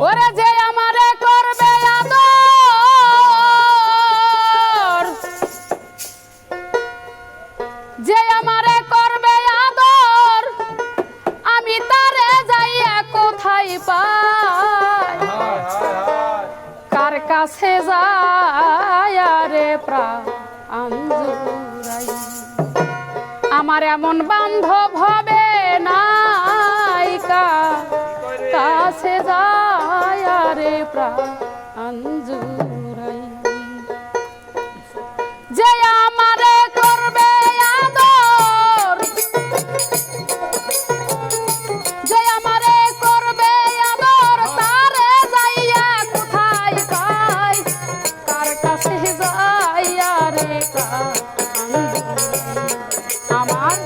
ওরে যে আমারে করবে যে আমারে করবে আদর, আমি তারে যাইয়া কোথায় কার আমার এমন বান্ধব হবে নাইকা কাছে রে প্রাণ জুড়াই। যে আমারে করবে আদর, যে আমারে করবে আদর, তারে যাইয়া কোথায় আমার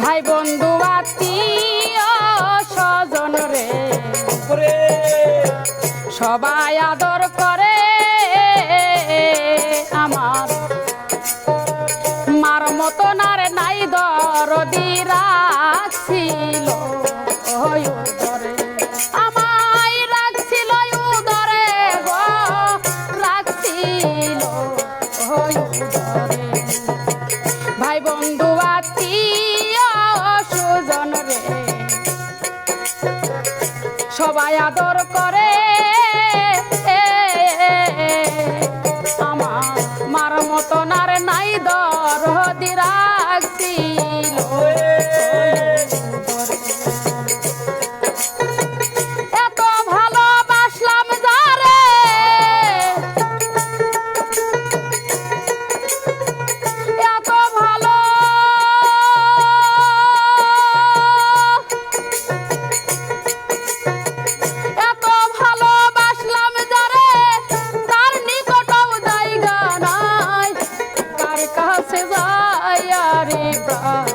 ভাই বন্ধু আত্মীয় স্বজন রে। সবাই আদর করে যায় রে প্রাণ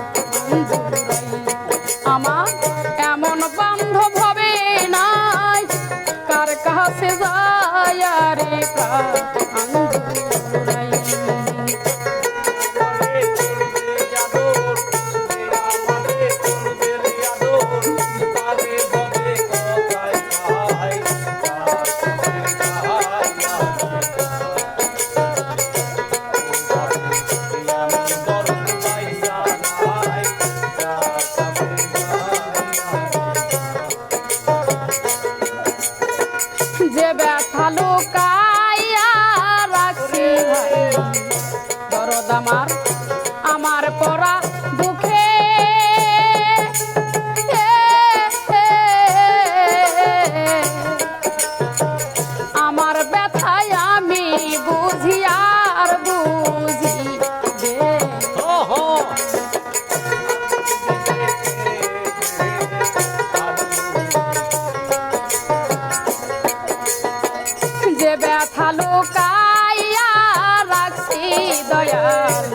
আমার আমার পরা দয়াল।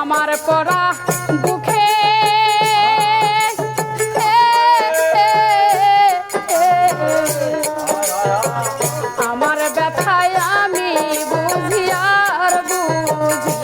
আমার পড়া দুঃখে আমার ব্যথায় আমি বুঝি আর বুঝি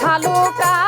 যে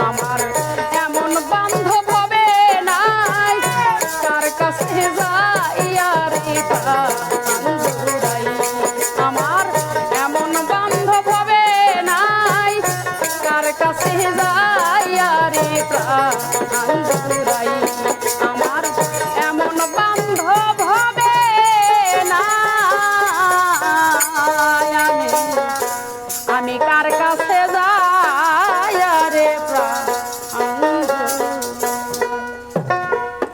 আমার এমন বান্ধব হবে নাই কার কাছে যাই আর আমার এমন বান্ধব হবে নাই কার কাছে যাই আর প্রাণ?